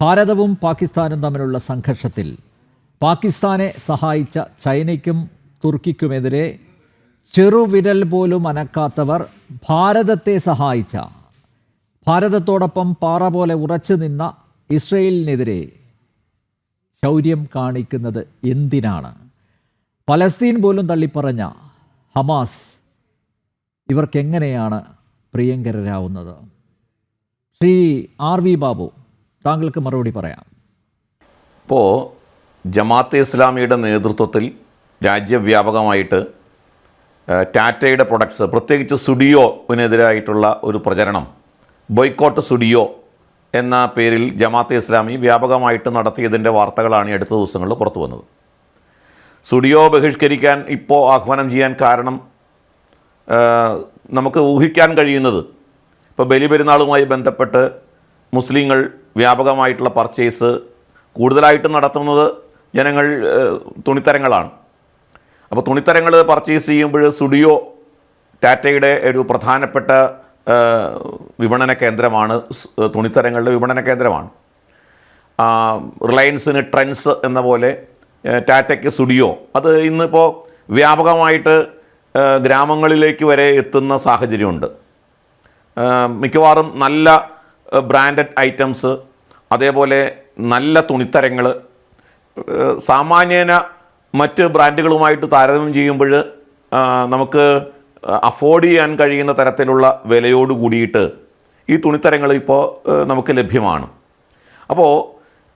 ഭാരതവും പാകിസ്ഥാനും തമ്മിലുള്ള സംഘർഷത്തിൽ പാകിസ്ഥാനെ സഹായിച്ച ചൈനയ്ക്കും തുർക്കിക്കുമെതിരെ ചെറുവിരൽ പോലും അനക്കാത്തവർ ഭാരതത്തെ സഹായിച്ച ഭാരതത്തോടൊപ്പം പാറ പോലെ ഉറച്ചു നിന്ന ഇസ്രയേലിനെതിരെ ശൗര്യം കാണിക്കുന്നത് എന്തിനാണ്? പലസ്തീൻ പോലും തള്ളിപ്പറഞ്ഞ ഹമാസ് ഇവർക്കെങ്ങനെയാണ് പ്രിയങ്കരരാവുന്നത്? ശ്രീ ആർ വി ബാബു താങ്കൾക്ക് മറുപടി പറയാം. ഇപ്പോൾ ജമാഅത്തെ ഇസ്ലാമിയുടെ നേതൃത്വത്തിൽ രാജ്യവ്യാപകമായിട്ട് ടാറ്റയുടെ പ്രൊഡക്ട്സ് പ്രത്യേകിച്ച് സുഡിയോവിനെതിരായിട്ടുള്ള ഒരു പ്രചരണം ബോയ്ക്കോട്ട് സുഡിയോ എന്ന പേരിൽ ജമാഅത്തെ ഇസ്ലാമി വ്യാപകമായിട്ട് നടത്തിയതിന്റെ വാർത്തകളാണ് അടുത്ത ദിവസങ്ങളിൽ പുറത്തു വന്നത്. സുഡിയോ ബഹിഷ്കരിക്കാൻ ഇപ്പോൾ ആഹ്വാനം ചെയ്യാൻ കാരണം നമുക്ക് ഊഹിക്കാൻ കഴിയുന്നത് ഇപ്പോൾ ബലിപെരുന്നാളുമായി ബന്ധപ്പെട്ട് മുസ്ലിങ്ങൾ വ്യാപകമായിട്ടുള്ള പർച്ചേസ് കൂടുതലായിട്ടും നടത്തുന്നത് ജനങ്ങൾ തുണിത്തരങ്ങളാണ്. അപ്പോൾ തുണിത്തരങ്ങൾ പർച്ചേസ് ചെയ്യുമ്പോൾ സ്റ്റുഡിയോ ടാറ്റയുടെ ഒരു പ്രധാനപ്പെട്ട വിപണന കേന്ദ്രമാണ് തുണിത്തരങ്ങളുടെ വിപണന കേന്ദ്രമാണ്. റിലയൻസിന് ട്രെൻഡ്സ് എന്ന പോലെ ടാറ്റയ്ക്ക് സ്റ്റുഡിയോ അത് ഇന്നിപ്പോൾ വ്യാപകമായിട്ട് ഗ്രാമങ്ങളിലേക്ക് വരെ എത്തുന്ന സാഹചര്യമുണ്ട്. മിക്കവാറും നല്ല ബ്രാൻഡഡ് ഐറ്റംസ് അതേപോലെ നല്ല തുണിത്തരങ്ങൾ സാമാന്യേന മറ്റ് ബ്രാൻഡുകളുമായിട്ട് താരതമ്യം ചെയ്യുമ്പോൾ നമുക്ക് അഫോർഡ് ചെയ്യാൻ കഴിയുന്ന തരത്തിലുള്ള വിലയോട് കൂടിയിട്ട് ഈ തുണിത്തരങ്ങൾ ഇപ്പോൾ നമുക്ക് ലഭ്യമാണ്. അപ്പോൾ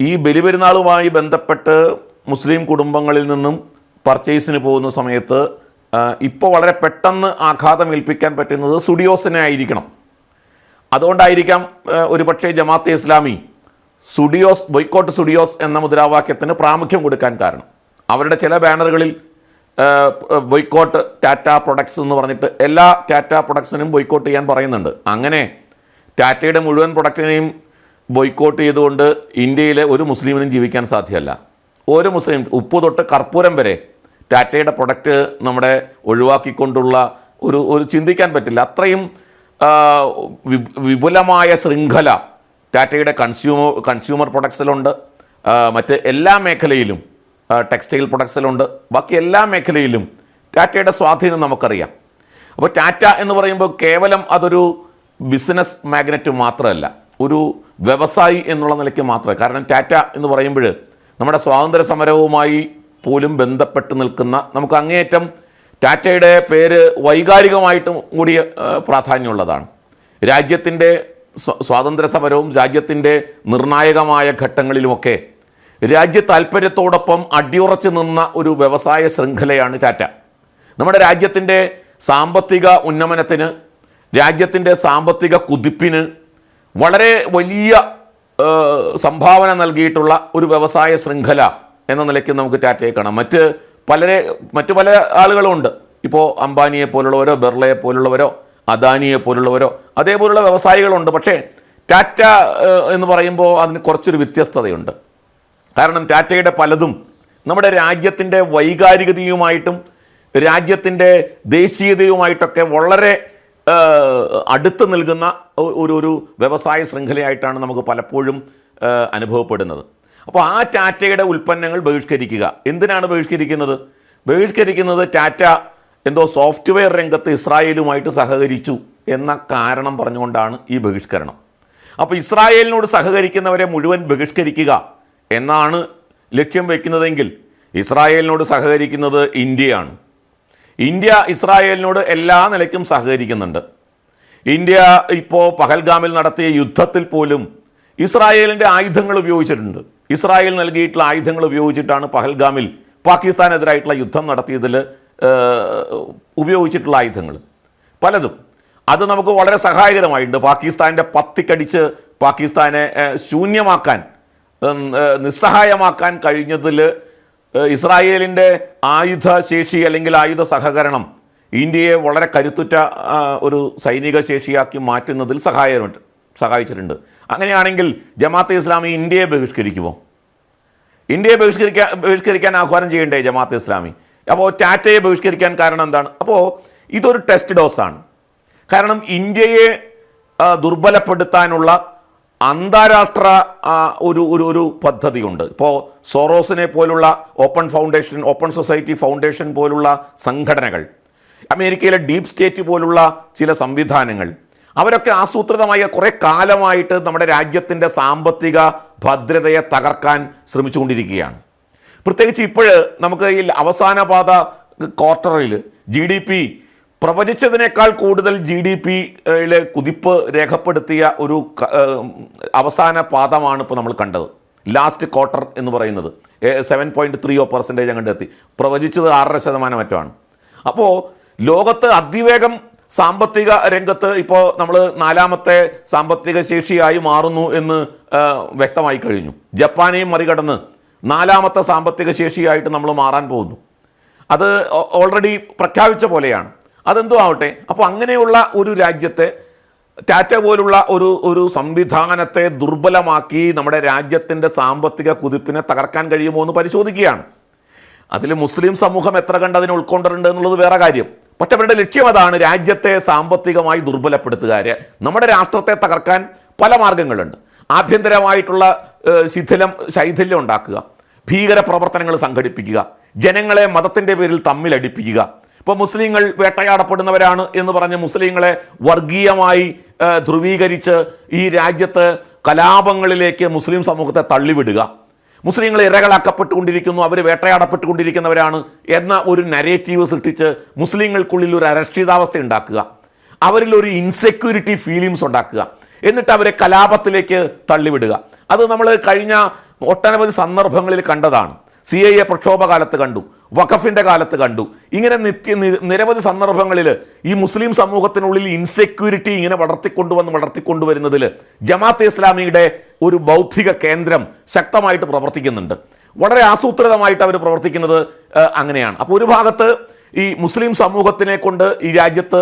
ഈ ബലിപെരുന്നാളുമായി ബന്ധപ്പെട്ട് മുസ്ലിം കുടുംബങ്ങളിൽ നിന്നും പർച്ചേസിന് പോകുന്ന സമയത്ത് ഇപ്പോൾ വളരെ പെട്ടെന്ന് ആഘാതം ഏൽപ്പിക്കാൻ പറ്റുന്നത് സ്റ്റുഡിയോസിനെ ആയിരിക്കണം. അതുകൊണ്ടായിരിക്കാം ഒരുപക്ഷേ ജമാഅത്തെ ഇസ്ലാമി സുഡിയോസ് ബൊയ്ക്കോട്ട് സുഡിയോസ് എന്ന മുദ്രാവാക്യത്തിന് പ്രാമുഖ്യം കൊടുക്കാൻ കാരണം. അവരുടെ ചില ബാനറുകളിൽ ബൊയ്ക്കോട്ട് ടാറ്റ പ്രൊഡക്ട്സ് എന്ന് പറഞ്ഞിട്ട് എല്ലാ ടാറ്റ പ്രൊഡക്ട്സിനും ബൊയ്ക്കോട്ട് ചെയ്യാൻ പറയുന്നുണ്ട്. അങ്ങനെ ടാറ്റയുടെ മുഴുവൻ പ്രൊഡക്റ്റിനെയും ബൊയ്ക്കോട്ട് ചെയ്തുകൊണ്ട് ഇന്ത്യയിലെ ഒരു മുസ്ലിമിനും ജീവിക്കാൻ സാധ്യമല്ല. ഒരു മുസ്ലിം ഉപ്പ് തൊട്ട് കർപ്പൂരം വരെ ടാറ്റയുടെ പ്രൊഡക്റ്റ് നമ്മുടെ ഒഴിവാക്കിക്കൊണ്ടുള്ള ഒരു ഒരു ചിന്തിക്കാൻ പറ്റില്ല. അത്രയും വിപുലമായ ശൃംഖല ടാറ്റയുടെ കൺസ്യൂമർ കൺസ്യൂമർ പ്രൊഡക്ട്സിലുണ്ട്. മറ്റ് എല്ലാ മേഖലയിലും ടെക്സ്റ്റൈൽ പ്രൊഡക്ട്സിലുണ്ട്. ബാക്കി എല്ലാ മേഖലയിലും ടാറ്റയുടെ സ്വാധീനം നമുക്കറിയാം. അപ്പോൾ ടാറ്റ എന്ന് പറയുമ്പോൾ കേവലം അതൊരു ബിസിനസ് മാഗ്നറ്റ് മാത്രമല്ല ഒരു വ്യവസായി എന്നുള്ള നിലയ്ക്ക് മാത്രമേ കാരണം ടാറ്റ എന്ന് പറയുമ്പോൾ നമ്മുടെ സ്വാതന്ത്ര്യ സമരവുമായി പോലും ബന്ധപ്പെട്ട് നിൽക്കുന്ന നമുക്ക് അങ്ങേയറ്റം ടാറ്റയുടെ പേര് വൈകാരികമായിട്ടും കൂടി പ്രാധാന്യമുള്ളതാണ്. രാജ്യത്തിന്റെ സ്വ- സ്വാതന്ത്ര്യ സമരവും രാജ്യത്തിന്റെ നിർണായകമായ ഘട്ടങ്ങളിലുമൊക്കെ രാജ്യ താല്പര്യത്തോടൊപ്പം അടിയുറച്ചു നിന്ന ഒരു വ്യവസായ ശൃംഖലയാണ് ടാറ്റ. നമ്മുടെ രാജ്യത്തിന്റെ സാമ്പത്തിക ഉന്നമനത്തിന് രാജ്യത്തിന്റെ സാമ്പത്തിക കുതിപ്പിന് വളരെ വലിയ സംഭാവന നൽകിയിട്ടുള്ള ഒരു വ്യവസായ ശൃംഖല എന്ന നിലയ്ക്ക് നമുക്ക് ടാറ്റയെ കാണാം. മറ്റ് പലരെ മറ്റു പല ആളുകളുമുണ്ട് ഇപ്പോൾ അംബാനിയെ പോലുള്ളവരോ ബിർളയെ പോലുള്ളവരോ അദാനിയെ പോലുള്ളവരോ അതേപോലുള്ള വ്യവസായികളുണ്ട്. പക്ഷേ ടാറ്റ എന്ന് പറയുമ്പോൾ അതിന് കുറച്ചൊരു വ്യത്യസ്തതയുണ്ട്. കാരണം ടാറ്റയുടെ പലതും നമ്മുടെ രാജ്യത്തിന്റെ വൈകാരികതയുമായിട്ടും രാജ്യത്തിന്റെ ദേശീയതയുമായിട്ടൊക്കെ വളരെ അടുത്ത് നിൽക്കുന്ന ഒരു ഒരു വ്യവസായ ശൃംഖലയായിട്ടാണ് നമുക്ക് പലപ്പോഴും അനുഭവപ്പെടുന്നത്. അപ്പോൾ ആ ടാറ്റയുടെ ഉൽപ്പന്നങ്ങൾ ബഹിഷ്കരിക്കുക. എന്തിനാണ് ബഹിഷ്കരിക്കുന്നത്? ബഹിഷ്കരിക്കുന്നത് ടാറ്റ എന്തോ സോഫ്റ്റ്വെയർ രംഗത്ത് ഇസ്രായേലുമായിട്ട് സഹകരിച്ചു എന്ന കാരണം പറഞ്ഞുകൊണ്ടാണ് ഈ ബഹിഷ്കരണം. അപ്പോൾ ഇസ്രായേലിനോട് സഹകരിക്കുന്നവരെ മുഴുവൻ ബഹിഷ്കരിക്കുക എന്നാണ് ലക്ഷ്യം വയ്ക്കുന്നതെങ്കിൽ ഇസ്രായേലിനോട് സഹകരിക്കുന്നത് ഇന്ത്യയാണ്. ഇന്ത്യ ഇസ്രായേലിനോട് എല്ലാ നിലയ്ക്കും സഹകരിക്കുന്നുണ്ട്. ഇന്ത്യ ഇപ്പോൾ പഹൽഗാമിൽ നടത്തിയ യുദ്ധത്തിൽ പോലും ഇസ്രായേലിന്റെ ആയുധങ്ങൾ ഉപയോഗിച്ചിട്ടുണ്ട്. ഇസ്രായേൽ നൽകിയിട്ടുള്ള ആയുധങ്ങൾ ഉപയോഗിച്ചിട്ടാണ് പഹൽഗാമിൽ പാകിസ്ഥാനെതിരായിട്ടുള്ള യുദ്ധം നടത്തിയതിൽ ഉപയോഗിച്ചിട്ടുള്ള ആയുധങ്ങൾ. പലതും. അത് നമുക്ക് വളരെ സഹായകരമായിട്ടുണ്ട്. പാകിസ്ഥാന്റെ പത്തിക്കടിച്ച് പാകിസ്ഥാനെ ശൂന്യമാക്കാൻ നിസ്സഹായമാക്കാൻ കഴിഞ്ഞതിൽ ഇസ്രായേലിന്റെ ആയുധ ശേഷി അല്ലെങ്കിൽ ആയുധ സഹകരണം ഇന്ത്യയെ വളരെ കരുത്തുറ്റ ഒരു സൈനിക ശേഷിയാക്കി മാറ്റുന്നതിൽ സഹായമുണ്ട് സഹായിച്ചിട്ടുണ്ട്. അങ്ങനെയാണെങ്കിൽ ജമാഅത്തെ ഇസ്ലാമി ഇന്ത്യയെ ബഹിഷ്കരിക്കുമോ? ഇന്ത്യയെ ബഹിഷ്കരിക്കാൻ ബഹിഷ്കരിക്കാൻ ആഹ്വാനം ചെയ്യണ്ടേ ജമാഅത്ത് ഇസ്ലാമി? അപ്പോൾ ടാറ്റയെ ബഹിഷ്കരിക്കാൻ കാരണം എന്താണ്? അപ്പോൾ ഇതൊരു ടെസ്റ്റ് ഡോസാണ്. കാരണം ഇന്ത്യയെ ദുർബലപ്പെടുത്താനുള്ള അന്താരാഷ്ട്ര ഒരു ഒരു ഒരു പദ്ധതിയുണ്ട്. ഇപ്പോൾ സോറോസിനെ പോലുള്ള open foundation open society foundation പോലുള്ള സംഘടനകൾ അമേരിക്കയിലെ ഡീപ് സ്റ്റേറ്റ് പോലുള്ള ചില സംവിധാനങ്ങൾ അവരൊക്കെ ആസൂത്രിതമായ കുറേ കാലമായിട്ട് നമ്മുടെ രാജ്യത്തിന്റെ സാമ്പത്തിക ഭദ്രതയെ തകർക്കാൻ ശ്രമിച്ചുകൊണ്ടിരിക്കുകയാണ്. പ്രത്യേകിച്ച് ഇപ്പോൾ നമുക്ക് ഈ അവസാന പാത ക്വാർട്ടറിൽ ജി ഡി പി പ്രവചിച്ചതിനേക്കാൾ കൂടുതൽ ജി ഡി പിയിലെ കുതിപ്പ് രേഖപ്പെടുത്തിയ ഒരു അവസാന പാദമാണ് ഇപ്പോൾ നമ്മൾ കണ്ടത്. ലാസ്റ്റ് ക്വാർട്ടർ എന്ന് പറയുന്നത്. Seven point three O percentage അങ്ങോട്ട് എത്തി. പ്രവചിച്ചത് ആറര ശതമാനം മറ്റുമാണ് അപ്പോൾ ലോകത്ത് അതിവേഗം സാമ്പത്തിക രംഗത്ത് ഇപ്പോൾ നമ്മൾ നാലാമത്തെ സാമ്പത്തിക ശേഷിയായി മാറുന്നു എന്ന് വ്യക്തമായി കഴിഞ്ഞു. ജപ്പാനെയും മറികടന്ന് നാലാമത്തെ സാമ്പത്തിക ശേഷിയായിട്ട് നമ്മൾ മാറാൻ പോകുന്നു. അത് ഓൾറെഡി പ്രഖ്യാപിച്ച പോലെയാണ്. അതെന്തോ ആവട്ടെ. അപ്പോൾ അങ്ങനെയുള്ള ഒരു രാജ്യത്തെ ടാറ്റ പോലുള്ള ഒരു ഒരു സംവിധാനത്തെ ദുർബലമാക്കി നമ്മുടെ രാജ്യത്തിന്റെ സാമ്പത്തിക കുതിപ്പിനെ തകർക്കാൻ കഴിയുമോ എന്ന് പരിശോധിക്കുകയാണ്. അതിൽ മുസ്ലിം സമൂഹം എത്ര കണ്ട് അതിനെ ഉൾക്കൊണ്ടിട്ടുണ്ട് എന്നുള്ളത് വേറെ കാര്യം. പക്ഷെ അവരുടെ ലക്ഷ്യം അതാണ് രാജ്യത്തെ സാമ്പത്തികമായി ദുർബലപ്പെടുത്തുക നമ്മുടെ രാഷ്ട്രത്തെ തകർക്കാൻ പല മാർഗങ്ങളുണ്ട്. ആഭ്യന്തരമായിട്ടുള്ള ശിഥിലം ശൈഥില്യം ഉണ്ടാക്കുക. ഭീകര പ്രവർത്തനങ്ങൾ സംഘടിപ്പിക്കുക. ജനങ്ങളെ മതത്തിന്റെ പേരിൽ തമ്മിലടിപ്പിക്കുക ഇപ്പോൾ മുസ്ലിങ്ങൾ വേട്ടയാടപ്പെടുന്നവരാണ് എന്ന് പറഞ്ഞ് മുസ്ലിങ്ങളെ വർഗീയമായി ധ്രുവീകരിച്ച് ഈ രാജ്യത്ത് കലാപങ്ങളിലേക്ക് മുസ്ലിം സമൂഹത്തെ തള്ളിവിടുക. മുസ്ലിങ്ങൾ ഇരകളാക്കപ്പെട്ടുകൊണ്ടിരിക്കുന്നു അവർ വേട്ടയാടപ്പെട്ടുകൊണ്ടിരിക്കുന്നവരാണ് എന്ന ഒരു നരേറ്റീവ് സൃഷ്ടിച്ച് മുസ്ലിങ്ങൾക്കുള്ളിൽ ഒരു അരക്ഷിതാവസ്ഥ ഉണ്ടാക്കുക. അവരിൽ ഒരു ഇൻസെക്യൂരിറ്റി ഫീലിംഗ്സ് ഉണ്ടാക്കുക. എന്നിട്ട് അവരെ കലാപത്തിലേക്ക് തള്ളിവിടുക. അത് നമ്മൾ കഴിഞ്ഞ ഒട്ടനവധി സന്ദർഭങ്ങളിൽ കണ്ടതാണ്. സി ഐ എ പ്രക്ഷോഭകാലത്ത് കണ്ടു. വഖഫിന്റെ കാലത്ത് കണ്ടു. ഇങ്ങനെ നിത്യ നിരവധി സന്ദർഭങ്ങളിൽ ഈ മുസ്ലിം സമൂഹത്തിനുള്ളിൽ ഇൻസെക്യൂരിറ്റി ഇങ്ങനെ വളർത്തിക്കൊണ്ടുവന്ന് വളർത്തിക്കൊണ്ടുവരുന്നതിൽ ജമാഅത്തെ ഇസ്ലാമിയുടെ ഒരു ബൗദ്ധിക കേന്ദ്രം ശക്തമായിട്ട് പ്രവർത്തിക്കുന്നുണ്ട്. വളരെ ആസൂത്രിതമായിട്ട് അവർ പ്രവർത്തിക്കുന്നത് അങ്ങനെയാണ്. അപ്പോൾ ഒരു ഭാഗത്ത് ഈ മുസ്ലിം സമൂഹത്തിനെ കൊണ്ട് ഈ രാജ്യത്ത്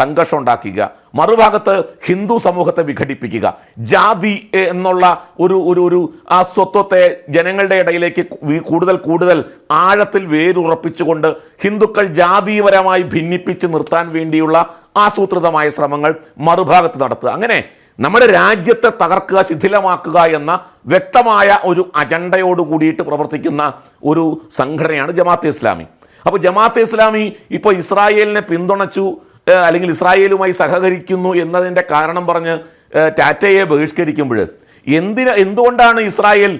സംഘർഷം ഉണ്ടാക്കുക. മറുഭാഗത്ത് ഹിന്ദു സമൂഹത്തെ വിഘടിപ്പിക്കുക. ജാതി എന്നുള്ള ഒരു ഒരു ഒരു ആ സ്വത്വത്തെ ജനങ്ങളുടെ ഇടയിലേക്ക് കൂടുതൽ കൂടുതൽ ആഴത്തിൽ വേരുറപ്പിച്ചുകൊണ്ട് ഹിന്ദുക്കൾ ജാതീയപരമായി ഭിന്നിപ്പിച്ച് നിർത്താൻ വേണ്ടിയുള്ള ആസൂത്രിതമായ ശ്രമങ്ങൾ മറുഭാഗത്ത് നടത്തുക. അങ്ങനെ നമ്മുടെ രാജ്യത്തെ തകർക്കുക ശിഥിലമാക്കുക എന്ന വ്യക്തമായ ഒരു അജണ്ടയോട് കൂടിയിട്ട് പ്രവർത്തിക്കുന്ന ഒരു സംഘടനയാണ് ജമാഅത്തെ ഇസ്ലാമി. അപ്പോൾ ജമാഅത്തെ ഇസ്ലാമി ഇപ്പോൾ ഇസ്രായേലിനെ പിന്തുണച്ചു അല്ലെങ്കിൽ ഇസ്രായേലുമായി സഹകരിക്കുന്നു എന്നതിന്റെ കാരണം പറഞ്ഞ് ടാറ്റയെ ബഹിഷ്കരിക്കുമ്പോൾ എന്തിന് എന്തുകൊണ്ടാണ് ഇസ്രായേൽ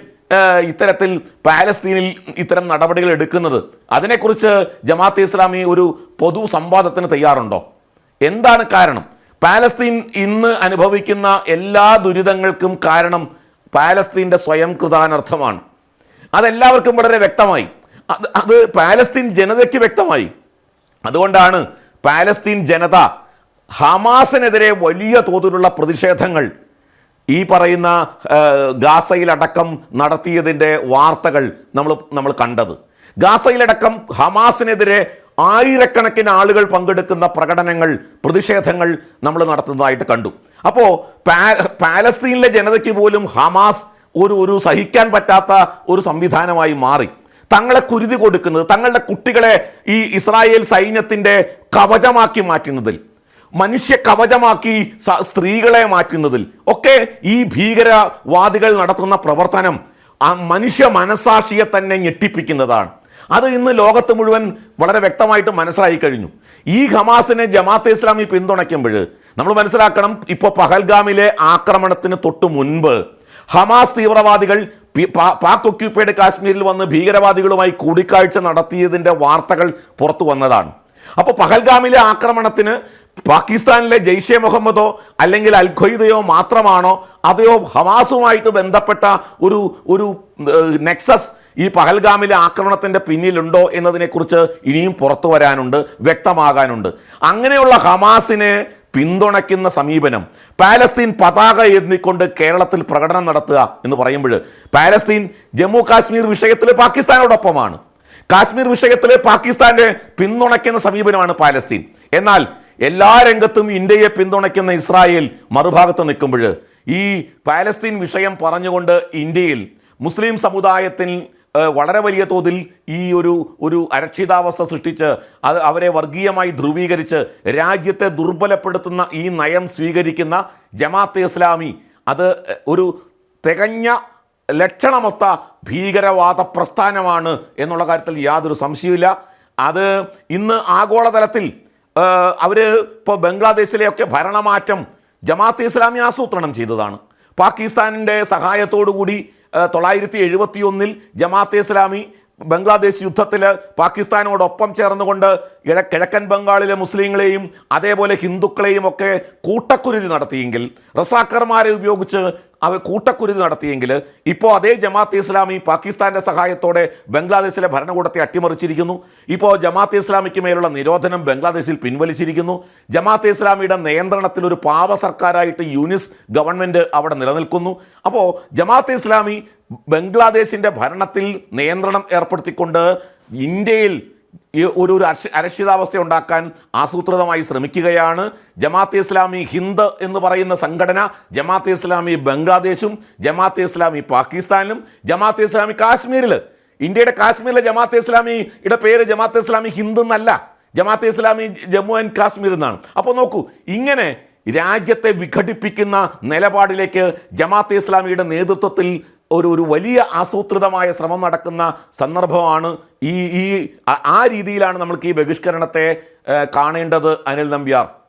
ഇത്തരത്തിൽ പാലസ്തീനിൽ ഇത്തരം നടപടികൾ എടുക്കുന്നത്? അതിനെക്കുറിച്ച് ജമാഅത്തെ ഇസ്ലാമി ഒരു പൊതു സംവാദത്തിന് തയ്യാറുണ്ടോ? എന്താണ് കാരണം? പാലസ്തീൻ ഇന്ന് അനുഭവിക്കുന്ന എല്ലാ ദുരിതങ്ങൾക്കും കാരണം പാലസ്തീന്റെ സ്വയം കൃതാനർത്ഥമാണ് അതെല്ലാവർക്കും വളരെ വ്യക്തമായി. അത് അത് പാലസ്തീൻ ജനതയ്ക്ക് വ്യക്തമായി. അതുകൊണ്ടാണ് പാലസ്തീൻ ജനത ഹമാസിനെതിരെ വലിയ തോതിലുള്ള പ്രതിഷേധങ്ങൾ ഈ പറയുന്ന ഗാസയിലടക്കം നടത്തിയതിന്റെ വാർത്തകൾ നമ്മൾ നമ്മൾ കണ്ടത്. ഗാസയിലടക്കം ഹമാസിനെതിരെ ആയിരക്കണക്കിന് ആളുകൾ പങ്കെടുക്കുന്ന പ്രകടനങ്ങൾ പ്രതിഷേധങ്ങൾ നമ്മൾ നടത്തുന്നതായിട്ട് കണ്ടു. അപ്പോൾ പാലസ്തീനിലെ ജനതയ്ക്ക് പോലും ഹമാസ് ഒരു ഒരു സഹിക്കാൻ പറ്റാത്ത ഒരു സംവിധാനമായി മാറി. തങ്ങളെ കുരുതി കൊടുക്കുന്നത് തങ്ങളുടെ കുട്ടികളെ ഈ ഇസ്രായേൽ സൈന്യത്തിന്റെ കവചമാക്കി മാറ്റുന്നതിൽ മനുഷ്യ കവചമാക്കി സ്ത്രീകളെ മാറ്റുന്നതിൽ ഒക്കെ ഈ ഭീകരവാദികൾ നടത്തുന്ന പ്രവർത്തനം ആ മനുഷ്യ മനസാക്ഷിയെ തന്നെ ഞെട്ടിപ്പിക്കുന്നതാണ്. അത് ഇന്ന് ലോകത്ത് മുഴുവൻ വളരെ വ്യക്തമായിട്ട് മനസ്സിലായി കഴിഞ്ഞു. ഈ ഹമാസിനെ ജമാഅത്ത് ഇസ്ലാമി പിന്തുണയ്ക്കുമ്പോൾ നമ്മൾ മനസ്സിലാക്കണം ഇപ്പോൾ പഹൽഗാമിലെ ആക്രമണത്തിന് തൊട്ടു മുൻപ് ഹമാസ് തീവ്രവാദികൾ പാക് ഒക്യുപ്പൈഡ് കാശ്മീരിൽ വന്ന് ഭീകരവാദികളുമായി കൂടിക്കാഴ്ച നടത്തിയതിന്റെ വാർത്തകൾ പുറത്തു വന്നതാണ്. അപ്പോൾ പഹൽഗാമിലെ ആക്രമണത്തിന് പാകിസ്ഥാനിലെ ജെയ്ഷെ മുഹമ്മദോ അല്ലെങ്കിൽ അൽ മാത്രമാണോ അതെയോ ഹമാസുമായിട്ട് ബന്ധപ്പെട്ട ഒരു ഒരു നെക്സസ് ഈ പഹൽഗാമിലെ ആക്രമണത്തിന്റെ പിന്നിലുണ്ടോ എന്നതിനെക്കുറിച്ച് ഇനിയും പുറത്തു വരാനുണ്ട് വ്യക്തമാകാനുണ്ട്. അങ്ങനെയുള്ള ഹമാസിനെ പിന്തുണയ്ക്കുന്ന സമീപനം പാലസ്തീൻ പതാക എഴുതിക്കൊണ്ട് കേരളത്തിൽ പ്രകടനം നടത്തുക എന്ന് പറയുമ്പോൾ പാലസ്തീൻ ജമ്മു കാശ്മീർ വിഷയത്തിൽ പാകിസ്ഥാനോടൊപ്പമാണ്. കാശ്മീർ വിഷയത്തിൽ പാകിസ്ഥാന്റെ പിന്തുണയ്ക്കുന്ന സമീപനമാണ് പാലസ്തീൻ. എന്നാൽ എല്ലാ രംഗത്തും ഇന്ത്യയെ പിന്തുണയ്ക്കുന്ന ഇസ്രായേൽ മറുഭാഗത്ത് നിൽക്കുമ്പോൾ ഈ പാലസ്തീൻ വിഷയം പറഞ്ഞുകൊണ്ട് ഇന്ത്യയിൽ മുസ്ലിം സമുദായത്തിൽ വളരെ വലിയ തോതിൽ ഈ ഒരു ഒരു അരക്ഷിതാവസ്ഥ സൃഷ്ടിച്ച് അത് അവരെ വർഗീയമായി ധ്രുവീകരിച്ച് രാജ്യത്തെ ദുർബലപ്പെടുത്തുന്ന ഈ നയം സ്വീകരിക്കുന്ന ജമാഅത്തെ ഇസ്ലാമി അത് ഒരു തികഞ്ഞ ലക്ഷണമൊത്ത ഭീകരവാദ പ്രസ്ഥാനമാണ് എന്നുള്ള കാര്യത്തിൽ യാതൊരു സംശയമില്ല അത് ഇന്ന് ആഗോളതലത്തിൽ അവർ ഇപ്പോൾ ബംഗ്ലാദേശിലെയൊക്കെ ഭരണമാറ്റം ജമാഅത്തെ ഇസ്ലാമി ആസൂത്രണം ചെയ്തതാണ്. പാകിസ്ഥാനിന്റെ സഹായത്തോടു കൂടി തൊള്ളായിരത്തി എഴുപത്തി ഒന്നിൽ ജമാഅത്തെ ഇസ്ലാമി ബംഗ്ലാദേശ് യുദ്ധത്തിൽ പാകിസ്ഥാനോടൊപ്പം ചേർന്നുകൊണ്ട് ഇഴ കിഴക്കൻ ബംഗാളിലെ മുസ്ലിങ്ങളെയും അതേപോലെ ഹിന്ദുക്കളെയും ഒക്കെ കൂട്ടക്കുരുതി നടത്തിയെങ്കിൽ റസാക്കർമാരെ ഉപയോഗിച്ച് അവർ കൂട്ടക്കുരുതി നടത്തിയെങ്കിൽ ഇപ്പോൾ അതേ ജമാഅത്ത് ഇസ്ലാമി പാകിസ്ഥാന്റെ സഹായത്തോടെ ബംഗ്ലാദേശിലെ ഭരണകൂടത്തെ അട്ടിമറിച്ചിരിക്കുന്നു. ഇപ്പോൾ ജമാഅത്ത് ഇസ്ലാമിക്ക് മേലുള്ള നിരോധനം ബംഗ്ലാദേശിൽ പിൻവലിച്ചിരിക്കുന്നു. ജമാഅത്ത് ഇസ്ലാമിയുടെ നിയന്ത്രണത്തിൽ ഒരു പാവ സർക്കാരായിട്ട് യൂനിസ് ഗവൺമെന്റ് അവിടെ നിലനിൽക്കുന്നു. അപ്പോൾ ജമാഅത്ത് ഇസ്ലാമി ബംഗ്ലാദേശിന്റെ ഭരണത്തിൽ നിയന്ത്രണം ഏർപ്പെടുത്തിക്കൊണ്ട് ഇന്ത്യയിൽ ഈ ഒരു ഒരു അരക്ഷ- അരക്ഷിതാവസ്ഥ ഉണ്ടാക്കാൻ ആസൂത്രിതമായി ശ്രമിക്കുകയാണ്. ജമാഅത്തെ ഇസ്ലാമി ഹിന്ദ് എന്ന് പറയുന്ന സംഘടന ജമാഅത്തെ ഇസ്ലാമി ബംഗ്ലാദേശും ജമാഅത്തെ ഇസ്ലാമി പാകിസ്ഥാനിലും ജമാഅത്തെ ഇസ്ലാമി കാശ്മീരിൽ ഇന്ത്യയുടെ കാശ്മീരിലെ ജമാഅത്തെ ഇസ്ലാമിയുടെ പേര് ജമാഅത്തെ ഇസ്ലാമി ഹിന്ദ് എന്നല്ല. ജമാഅത്തെ ഇസ്ലാമി ജമ്മു ആൻഡ് കാശ്മീർ എന്നാണ് അപ്പോൾ നോക്കൂ ഇങ്ങനെ രാജ്യത്തെ വിഘടിപ്പിക്കുന്ന നിലപാടിലേക്ക് ജമാഅത്തെ ഇസ്ലാമിയുടെ നേതൃത്വത്തിൽ ഒരു ഒരു വലിയ ആസൂത്രിതമായ ശ്രമം നടക്കുന്ന സന്ദർഭമാണ് ഈ ഈ ആ- രീതിയിലാണ് നമ്മൾക്ക് ഈ ബഹിഷ്കരണത്തെ കാണേണ്ടത് അനിൽ നമ്പ്യാർ.